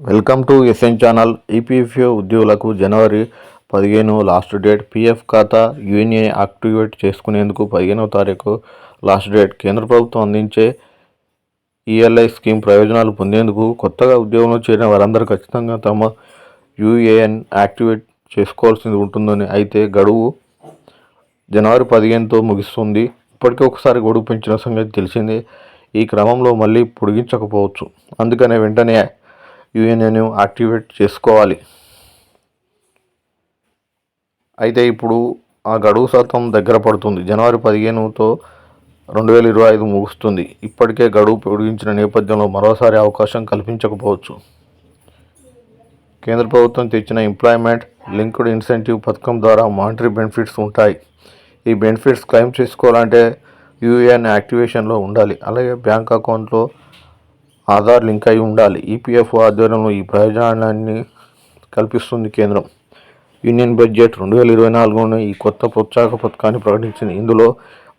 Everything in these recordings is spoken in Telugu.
Welcome to SN channel. EPFO ఉద్యోగులకు జనవరి పదిహేను లాస్ట్ డేట్. పీఎఫ్ ఖాతా యూఎన్ఏ యాక్టివేట్ చేసుకునేందుకు పదిహేనవ తారీఖు లాస్ట్ డేట్. కేంద్ర ప్రభుత్వం అందించే ఈఎల్ఐ స్కీమ్ ప్రయోజనాలు పొందేందుకు కొత్తగా ఉద్యోగంలో చేరిన వారందరూ ఖచ్చితంగా తమ యూఏఎన్ యాక్టివేట్ చేసుకోవాల్సింది ఉంటుందని అయితే గడువు జనవరి పదిహేనుతో ముగుస్తుంది. ఇప్పటికే ఒకసారి గడువు పెంచిన సంగతి తెలిసిందే. ఈ క్రమంలో మళ్ళీ పొడిగించకపోవచ్చు. అందుకనే వెంటనే యూఎన్ఏను యాక్టివేట్ చేసుకోవాలి. అయితే ఇప్పుడు ఆ గడువు శాతం దగ్గర పడుతుంది. జనవరి పదిహేనుతో రెండు వేల ఇరవై ఐదు ముగుస్తుంది. ఇప్పటికే గడువు పొడిగించిన నేపథ్యంలో మరోసారి అవకాశం కల్పించకపోవచ్చు. కేంద్ర ప్రభుత్వం తెచ్చిన ఎంప్లాయ్మెంట్ లింక్డ్ ఇన్సెంటివ్ పథకం ద్వారా మానిటరీ బెనిఫిట్స్ ఉంటాయి. ఈ బెనిఫిట్స్ క్లెయిమ్ చేసుకోవాలంటే యూఏఎన్ యాక్టివేషన్లో ఉండాలి. అలాగే బ్యాంక్ అకౌంట్లో ఆధార్ లింక్ అయి ఉండాలి. ఈపీఎఫ్ఓ ఆధ్వర్యంలో ఈ ప్రయోజనాన్ని కల్పిస్తుంది కేంద్రం. యూనియన్ బడ్జెట్ రెండు వేల ఇరవై నాలుగులోనే ఈ కొత్త ప్రోత్సాహక పథకాన్ని ప్రకటించింది. ఇందులో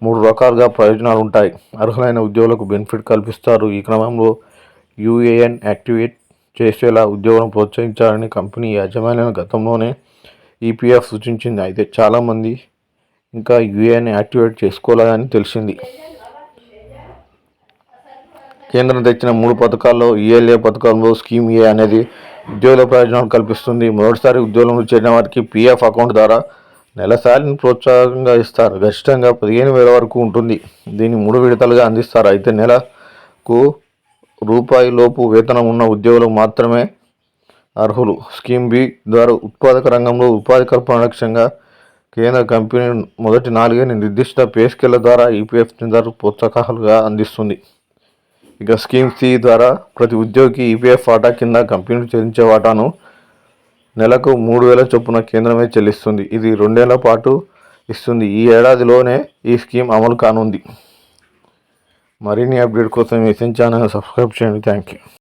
మూడు రకాలుగా ప్రయోజనాలు ఉంటాయి అర్హులైన ఉద్యోగులకు బెనిఫిట్ కల్పిస్తారు. ఈ క్రమంలో యూఏఎన్ యాక్టివేట్ చేసేలా ఉద్యోగులను ప్రోత్సహించాలని కంపెనీ యాజమాన్యం గతంలోనే ఈపీఎఫ్ సూచించింది. అయితే చాలామంది ఇంకా యూఏఎన్ యాక్టివేట్ చేసుకోలేదని తెలిసింది. కేంద్రం తెచ్చిన మూడు పథకాల్లో ఈఎల్ఏ పథకంలో స్కీమ్ ఏ అనేది ఉద్యోగుల ప్రయోజనాలు కల్పిస్తుంది. మొదటిసారి ఉద్యోగంలో చేరిన వారికి పీఎఫ్ అకౌంట్ ద్వారా నెలసారిని ప్రోత్సాహంగా ఇస్తారు. గరిష్టంగా పదిహేను వేల వరకు ఉంటుంది. దీన్ని మూడు విడతలుగా అందిస్తారు. అయితే నెలకు రూపాయి లోపు వేతనం ఉన్న ఉద్యోగులు మాత్రమే అర్హులు. స్కీమ్ బి ద్వారా ఉత్పాదక రంగంలో ఉపాధి కల్పన లక్ష్యంగా కేంద్ర కంపెనీ మొదటి నాలుగైదు నిర్దిష్ట పే స్కేళ్ళ ద్వారా ఈపీఎఫ్ నిధులు ప్రోత్సాహకాలుగా అందిస్తుంది. ఇక స్కీమ్ సి ద్వారా ప్రతి ఉద్యోగికి ఈపీఎఫ్ వాటా కింద కంపెనీ చెల్లించే వాటాను నెలకు మూడు వేల చొప్పున కేంద్రమే చెల్లిస్తుంది. ఇది రెండేళ్ళ పాటు ఇస్తుంది. ఈ ఏడాదిలోనే ఈ స్కీమ్ అమలు కానుంది. మరిన్ని అప్డేట్ కోసం ఎస్ఎన్ ఛానల్ సబ్స్క్రైబ్ చేయండి. Thank you